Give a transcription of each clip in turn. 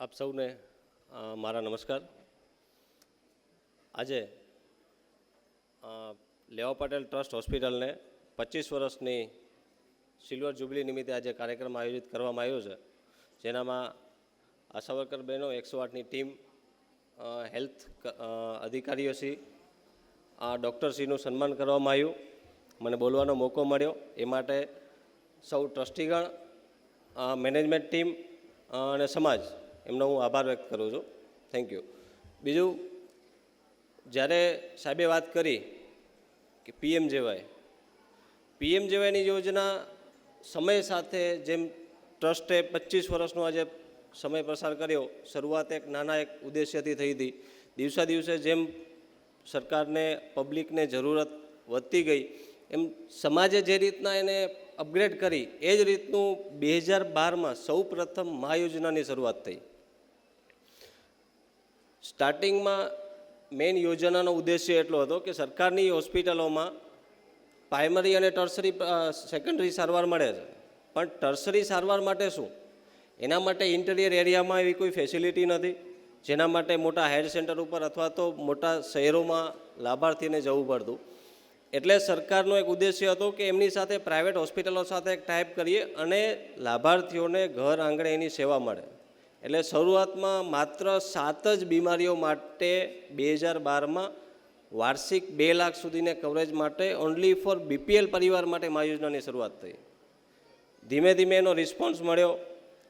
આપ સૌને મારા નમસ્કાર. આજે લેવા પટેલ ટ્રસ્ટ હોસ્પિટલને પચીસ વર્ષની સિલ્વર જુબલી નિમિત્તે આજે કાર્યક્રમ આયોજિત કરવામાં આવ્યો છે. જેનામાં આશા બહેનો એકસો આઠની ટીમ હેલ્થ અધિકારીઓશ્રી ડૉક્ટરશ્રીનું સન્માન કરવામાં આવ્યું. મને બોલવાનો મોકો મળ્યો. એ માટે સૌ ટ્રસ્ટીગણ મેનેજમેન્ટ ટીમ અને સમાજ એમનો હું આભાર વ્યક્ત કરું છું. થેન્ક યુ બીજું, જ્યારે સાહેબે વાત કરી કે પીએમ જેવાય, પીએમ જેવાયની યોજના સમય સાથે જેમ ટ્રસ્ટે પચીસ વર્ષનો આજે સમય પસાર કર્યો, શરૂઆત એક નાના એક ઉદ્દેશ્યથી થઈ હતી. દિવસે દિવસે જેમ સરકારને, પબ્લિકને જરૂરત વધતી ગઈ, એમ સમાજે જે રીતના એને અપગ્રેડ કરી, એ જ રીતનું બે હજાર બારમાં સૌ પ્રથમ મહાયોજનાની શરૂઆત થઈ. સ્ટાર્ટિંગમાં મેઇન યોજનાનો ઉદ્દેશ્ય એટલો હતો કે સરકારની હોસ્પિટલોમાં પ્રાઇમરી અને ટર્સરી સેકન્ડરી સારવાર મળે છે. પણ ટર્સરી સારવાર માટે શું? એના માટે ઇન્ટિરિયર એરિયામાં એવી કોઈ ફેસિલિટી નથી, જેના માટે મોટા હેલ્થ સેન્ટર ઉપર અથવા તો મોટા શહેરોમાં લાભાર્થીને જવું પડતું. એટલે સરકારનો એક ઉદ્દેશ્ય હતો કે એમની સાથે પ્રાઇવેટ હોસ્પિટલો સાથે એક ટાઈપ કરીએ અને લાભાર્થીઓને ઘર આંગણે એની સેવા મળે. એટલે શરૂઆતમાં માત્ર સાત જ બીમારીઓ માટે બે હજાર બારમાં વાર્ષિક બે લાખ સુધીને કવરેજ માટે ઓન્લી ફોર બીપીએલ પરિવાર માટે મા યોજનાની શરૂઆત થઈ. ધીમે ધીમે એનો રિસ્પોન્સ મળ્યો.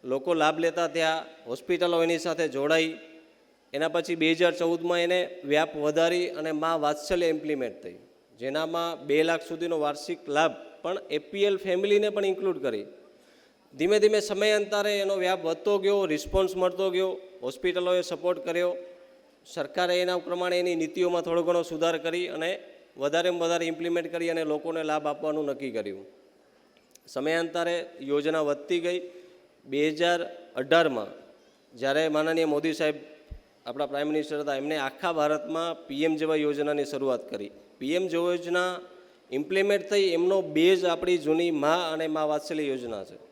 લોકો લાભ લેતા ત્યાં હોસ્પિટલો એની સાથે જોડાઈ. એના પછી બે હજાર ચૌદમાં એને વ્યાપ વધારી અને મા વાત્સલ્ય ઇમ્પ્લિમેન્ટ થઈ. જેનામાં બે લાખ સુધીનો વાર્ષિક લાભ પણ એપીએલ ફેમિલીને પણ ઇન્ક્લુડ કરી. ધીમે ધીમે સમયાંતરે એનો વ્યાપ વધતો ગયો રિસ્પોન્સ મળતો ગયો, હોસ્પિટલોએ સપોર્ટ કર્યો. સરકારે એના પ્રમાણે એની નીતિઓમાં થોડો ઘણો સુધાર કરી અને વધારેમાં વધારે ઇમ્પ્લિમેન્ટ કરી અને લોકોને લાભ આપવાનું નક્કી કર્યું. સમયાંતરે યોજના વધતી ગઈ. બે હજાર અઢારમાં જ્યારે માનનીય મોદી સાહેબ આપણા પ્રાઇમ મિનિસ્ટર હતા, એમણે આખા ભારતમાં પીએમ જેવા યોજનાની શરૂઆત કરી. પીએમ યોજના ઇમ્પ્લિમેન્ટ થઈ, એમનો બેઝ આપણી જૂની મા અને મા વાત્સલ્ય યોજના છે.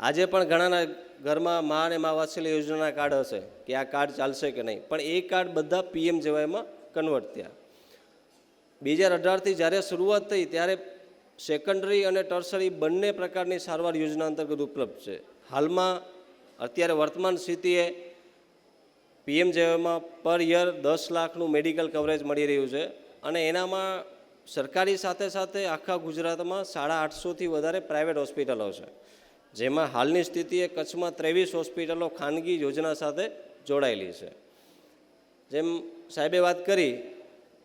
આજે પણ ઘણાના ઘરમાં મા અને મા વાત્સલ્ય યોજનાના કાર્ડ હશે કે આ કાર્ડ ચાલશે કે નહીં. પણ એ કાર્ડ બધા પીએમ જેવાયમાં કન્વર્ટ થયા. બે હજાર અઢારથી જ્યારે શરૂઆત થઈ ત્યારે સેકન્ડરી અને ટર્સરી બંને પ્રકારની સારવાર યોજના અંતર્ગત ઉપલબ્ધ છે. હાલમાં અત્યારે વર્તમાન સ્થિતિએ પીએમ જેવામાં પર યર દસ લાખનું મેડિકલ કવરેજ મળી રહ્યું છે અને એનામાં સરકારી સાથે સાથે આખા ગુજરાતમાં સાડા આઠસોથી વધારે પ્રાઇવેટ હોસ્પિટલો છે. જેમાં હાલની સ્થિતિએ કચ્છમાં ત્રેવીસ હોસ્પિટલો ખાનગી યોજના સાથે જોડાયેલી છે. જેમ સાહેબે વાત કરી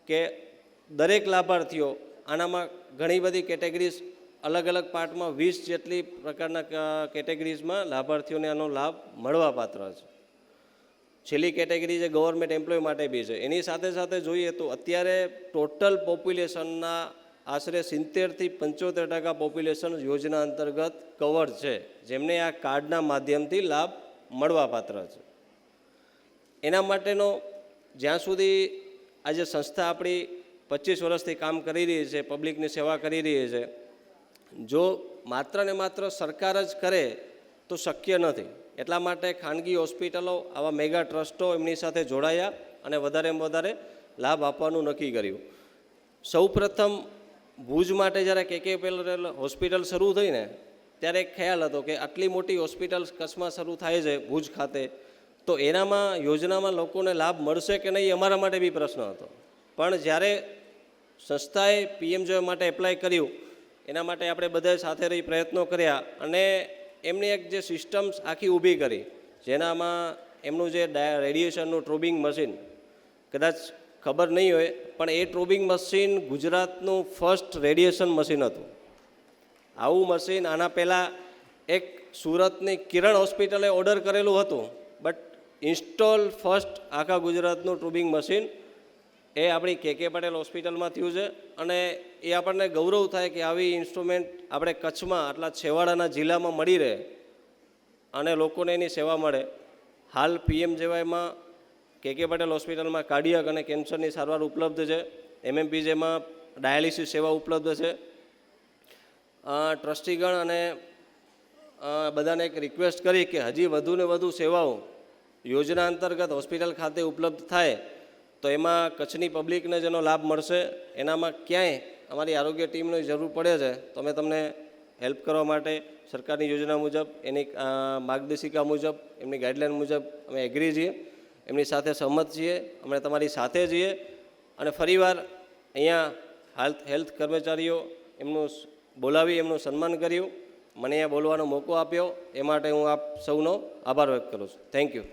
કે દરેક લાભાર્થીઓ આનામાં ઘણી બધી કેટેગરીઝ અલગ અલગ પાર્ટમાં વીસ જેટલી પ્રકારના કેટેગરીઝમાં લાભાર્થીઓને આનો લાભ મળવાપાત્ર છે. છેલ્લી કેટેગરી જે ગવર્મેન્ટ એમ્પ્લોય માટે બી છે. એની સાથે સાથે જોઈએ તો અત્યારે ટોટલ પોપ્યુલેશનના આશરે સિત્તેરથી પંચોતેર ટકા પોપ્યુલેશન યોજના અંતર્ગત કવર છે, જેમને આ કાર્ડના માધ્યમથી લાભ મળવા પાત્ર છે. એના માટેનો જ્યાં સુધી આજે સંસ્થા આપણી પચીસ વર્ષથી કામ કરી રહી છે, પબ્લિકની સેવા કરી રહી છે, જો માત્ર ને માત્ર સરકાર જ કરે તો શક્ય નથી. એટલા માટે ખાનગી હોસ્પિટલો, આવા મેગા ટ્રસ્ટો એમની સાથે જોડાયા અને વધારેમાં વધારે લાભ આપવાનું નક્કી કર્યું. સૌ પ્રથમ ભુજ માટે જ્યારે કે કે હોસ્પિટલ શરૂ થઈ ને ત્યારે એક ખ્યાલ હતો કે આટલી મોટી હોસ્પિટલ કચ્છમાં શરૂ થાય છે ભુજ ખાતે, તો એનામાં, યોજનામાં લોકોને લાભ મળશે કે નહીં, અમારા માટે બી પ્રશ્ન હતો. પણ જ્યારે સંસ્થાએ પીએમ માટે એપ્લાય કર્યું, એના માટે આપણે બધા સાથે રહી પ્રયત્નો કર્યા અને એમની એક જે સિસ્ટમ્સ આખી ઊભી કરી, જેનામાં એમનું જે રેડિયેશનનું ટ્રોબિંગ મશીન, કદાચ ખબર નહીં હોય, પણ એ ટ્રોબિંગ મશીન ગુજરાતનું ફર્સ્ટ રેડિયેશન મશીન હતું. આવું મશીન આના પહેલાં એક સુરતની કિરણ હોસ્પિટલે ઓર્ડર કરેલું હતું બટ ઇન્સ્ટોલ ફર્સ્ટ આખા ગુજરાતનું ટ્રોબિંગ મશીન એ આપણી કે કે પટેલ હોસ્પિટલમાં થયું છે, અને એ આપણને ગૌરવ થાય કે આવી ઇન્સ્ટ્રુમેન્ટ આપણે કચ્છમાં, આટલા છેવાડાના જિલ્લામાં મળી રહે, અને લોકોને એની સેવા મળે. હાલ પીએમ જેવાયમાં કે કે પટેલ હોસ્પિટલમાં કાર્ડિયક અને કેન્સરની સારવાર ઉપલબ્ધ છે. એમએમપી જેમાં ડાયાલિસિસ સેવા ઉપલબ્ધ છે. ટ્રસ્ટીગણ અને બધાને એક રિક્વેસ્ટ કરી કે હજી વધુને વધુ સેવાઓ યોજના અંતર્ગત હોસ્પિટલ ખાતે ઉપલબ્ધ થાય તો એમાં કચ્છની પબ્લિકને જેનો લાભ મળશે. એનામાં ક્યાંય અમારી આરોગ્ય ટીમની જરૂર પડે છે. તો અમે તમને હેલ્પ કરવા માટે સરકારની યોજના મુજબ, એની માર્ગદર્શિકા મુજબ, એમની ગાઈડલાઈન મુજબ અમે એગ્રી છીએ. એમની સાથે સહમત છીએ, અમે તમારી સાથે છીએ અને ફરીવાર અહીંયા હેલ્થ હેલ્થ કર્મચારીઓ એમનું બોલાવી, એમનું સન્માન કર્યું. મને અહીંયા બોલવાનો મોકો આપ્યો. એ માટે હું આપ સૌનો આભાર વ્યક્ત કરું છું. Thank you